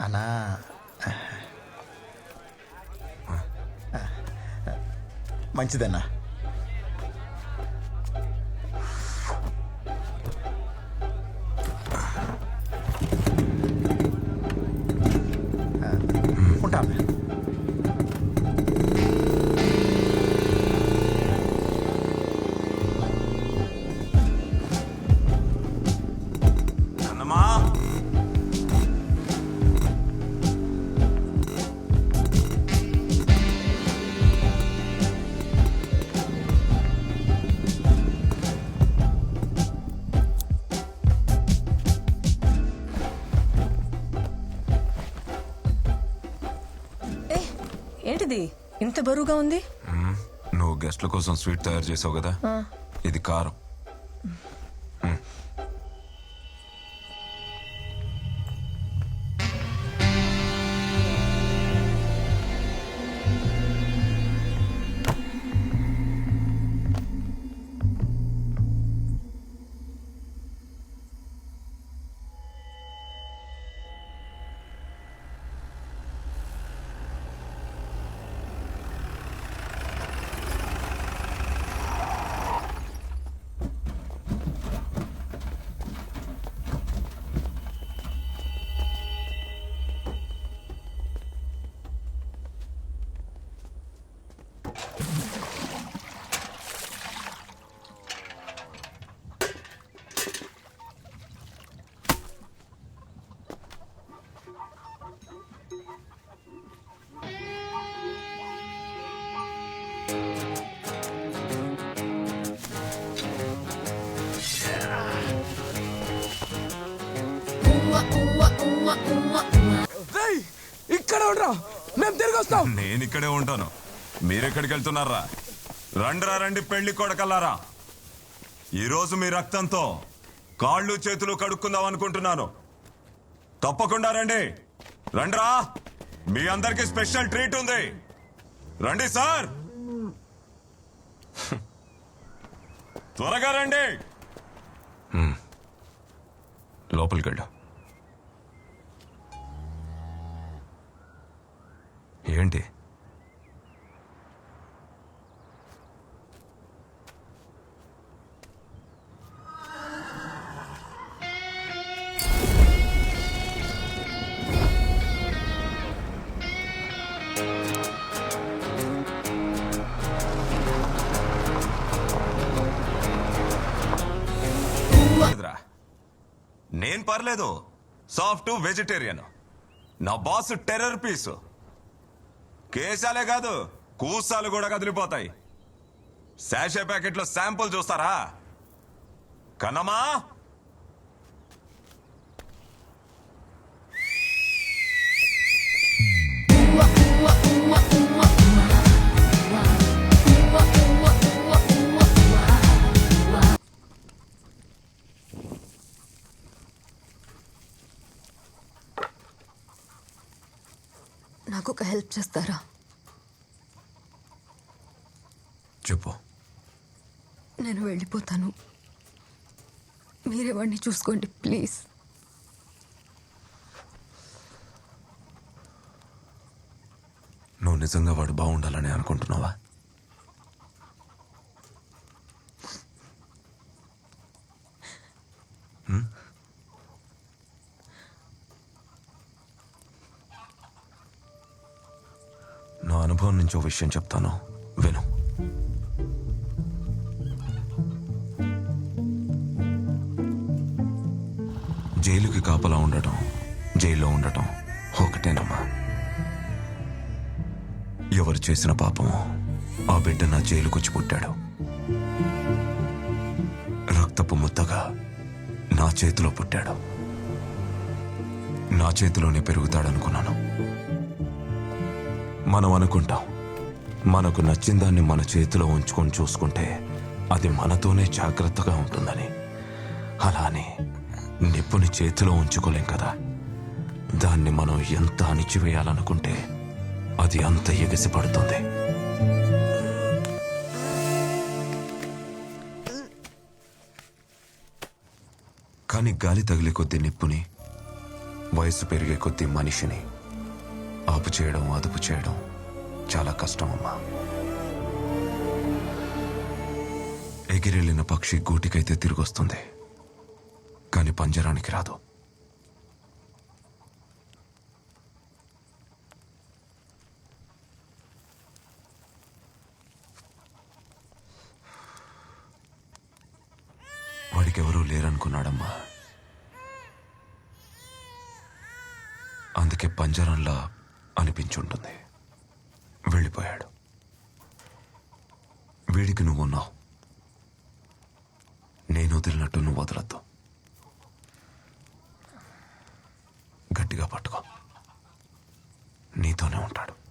అన్నా. మంచిదన్నా. ఏంటిది? ఇంత బరువుగా ఉంది? నువ్వు గెస్ట్ల కోసం స్వీట్ తయారు చేసావు కదా? ఇది కారం. మేము తిరిగి వస్తాం నేను ఇక్కడే ఉంటాను. మీరెక్కడికి వెళ్తున్నారా రండ్రా రండి పెళ్ళి కొడకల్లారా? ఈరోజు మీ రక్తంతో కాళ్ళు చేతులు కడుక్కుందాం అనుకుంటున్నాను. తప్పకుండా రండి. రండ్రా మీ అందరికి స్పెషల్ ట్రీట్ ఉంది. రండి సార్. త్వరగా రండి. లోపలికి వెళ్ళు ఏంటి నేను పర్లేదు. సాఫ్ట్ వెజిటేరియన్ నా బాస్ టెర్రర్ పీసు కేశాలే కాదు కూసాలు కూడా కదిలిపోతాయి. శాషే ప్యాకెట్లో శాంపుల్ చూస్తారా? కన్నమా హెల్ప్ చేస్తారా? చెప్పు. నేను వెళ్ళిపోతాను. మీరే వాడిని చూసుకోండి ప్లీజ్. నువ్వు నిజంగా వాడు బాగుండాలని అనుకుంటున్నావా? హ్మ్? నా అనుభవం నుంచి ఓ విషయం చెప్తాను. విను. జైలుకి కాపలా ఉండటం జైల్లో ఉండటం ఒకటేనమ్మా. ఎవరు చేసిన పాపమో ఆ బిడ్డ నా జైలుకొచ్చి పుట్టాడు. రక్తపు ముద్దగా నా చేతిలో పుట్టాడు. నా చేతిలోనే పెరుగుతాడనుకున్నాను. మనం అనుకుంటాం. మనకు నచ్చిన దాన్ని మన చేతిలో ఉంచుకొని చూసుకుంటే అది మనతోనే జాగ్రత్తగా ఉంటుందని. అలానే నిప్పుని చేతిలో ఉంచుకోలేం కదా. దాన్ని మనం ఎంత అణిచివేయాలనుకుంటే అది అంత ఎగసిపడుతుంది. కానీ గాలి తగిలే కొద్దీ నిప్పుని వయసు పెరిగే కొద్దీ మనిషిని ఆపు చేయడం అదుపు చేయడం చాలా కష్టం అమ్మా ఎగిరెళ్ళిన పక్షి గూటికైతే తిరిగొస్తుంది. కానీ పంజరానికి రాదు. వాడికెవరూ లేరనుకున్నాడమ్మా. అందుకే పంజరంలా అనిపించుంటుంది. వెళ్ళిపోయాడు. వీడికి నువ్వు ఉన్నావు. నేను వదిలినట్టు నువ్వు వదలద్దు. గట్టిగా పట్టుకో. నీతోనే ఉంటాడు.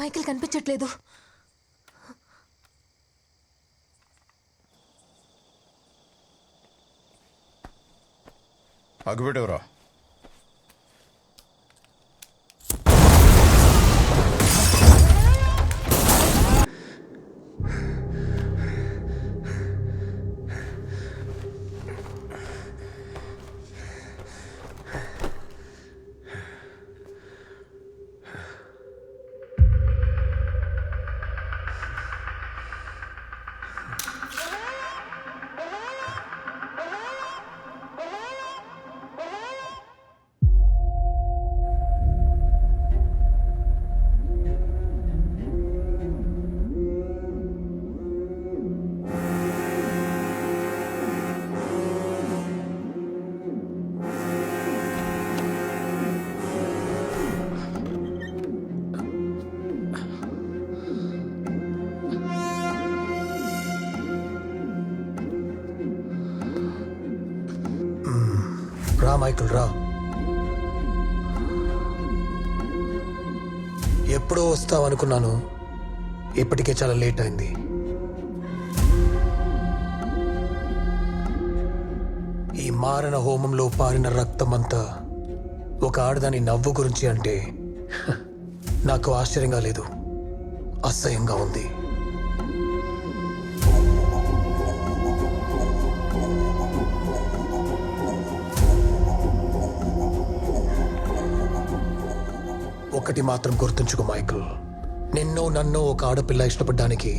మైకిల్ కనిపించట్లేదు. అగ్గుపెట్టేవరా? రా మైకిల్ రా. ఎప్పుడో వస్తావు అనుకున్నాను ఇప్పటికే చాలా లేట్ అయింది. ఈ మారణ హోమంలో పారిన రక్తం అంతా ఒక ఆడదాని నవ్వు గురించి అంటే నాకు ఆశ్చర్యంగా లేదు. అసహ్యంగా ఉంది. ఒకటి మాత్రం గుర్తుంచుకో మైకిల్. నిన్ను నన్ను ఒక ఆడపిల్ల ఇష్టపడ్డానికి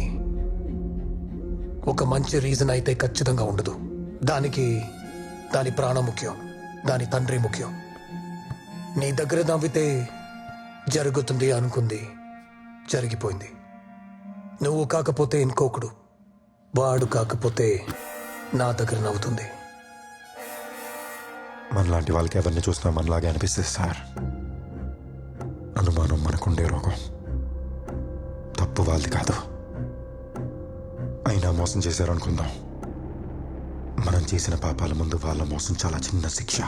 ఒక మంచి రీజన్ అయితే ఖచ్చితంగా ఉండదు. దానికి దాని ప్రాణం ముఖ్యం దాని తండ్రి ముఖ్యం. నీ దగ్గర నవ్వితే జరుగుతుంది అనుకుంది జరిగిపోయింది. నువ్వు కాకపోతే ఇంకొకడు వాడు కాకపోతే నా దగ్గర నవ్వుతుంది. మనలాంటి వాళ్ళకి ఎవరిని చూసినా మనలాగే అనిపిస్తుంది సార్. అనుమానం మనకుండే రోగం. తప్పు వాళ్ళది కాదు. అయినా మోసం చేశారనుకుందాం. మనం చేసిన పాపాల ముందు వాళ్ళ మోసం చాలా చిన్న శిక్ష.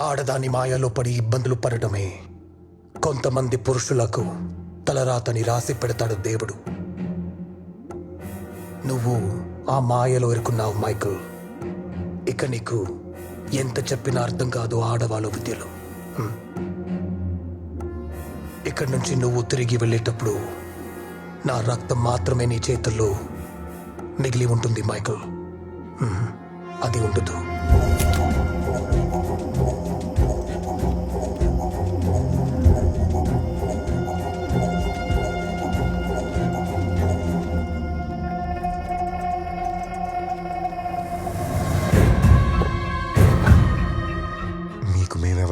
ఆడదాని మాయలో పడి ఇబ్బందులు పడటమే కొంతమంది పురుషులకు తలరాతని రాసి పెడతాడు దేవుడు. నువ్వు ఆ మాయలో ఇరుకున్నావు మైకిల్. ఇక నీకు ఎంత చెప్పినా అర్థం కాదు ఆడవాళ్ళ విద్యలో. ఇక్కడి నుంచి నువ్వు తిరిగి వెళ్ళేటప్పుడు నా రక్తం మాత్రమే నీ చేతుల్లో మిగిలి ఉంటుంది మైకల్. అది ఉండదు.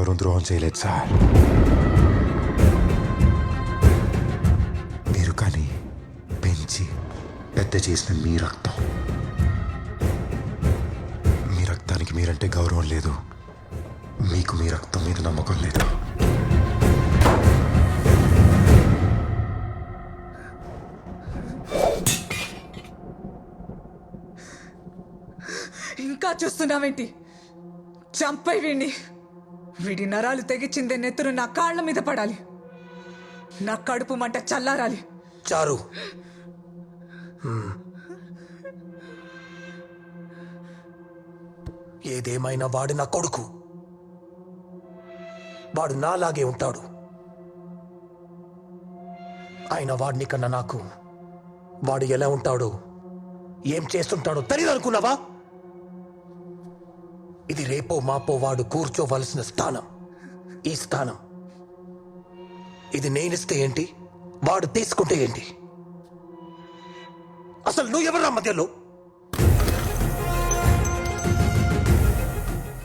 ఎవరూ ద్రోహం చేయలేదు సార్ మీరు కానీ పెంచి పెద్ద చేసిన మీ రక్తం మీ రక్తానికి మీరంటే గౌరవం లేదు మీకు మీ రక్తం మీద నమ్మకం లేదు ఇంకా చూస్తున్నావేంటి? చంపై వీణ్ణి. వీడి నరాలు తెగిచిందే నెత్తురు నా కాళ్ళ మీద పడాలి. నా కడుపు మంట చల్లారాలి. చారు. ఏదేమైనా వాడు నా కొడుకు. వాడు నాలాగే ఉంటాడు. ఆయన వాడిని కన్నా నాకు. వాడు ఎలా ఉంటాడో ఏం చేస్తుంటాడో తెలియదు అనుకున్నావా ఇది రేపో మాపో వాడు కూర్చోవలసిన స్థానం. ఈ స్థానం. ఇది నేనిస్తే ఏంటి? వాడు తీసుకుంటే ఏంటి? అసలు నువ్వు ఎవరా మధ్యలో?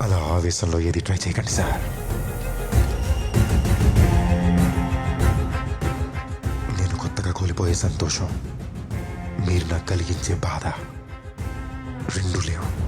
అలా ఆవేశంలో ఏది ట్రై చేయకండి సార్. నేను కొత్తగా కోల్పోయే సంతోషం మీరు నాకు కలిగించే బాధ రెండు లేవు.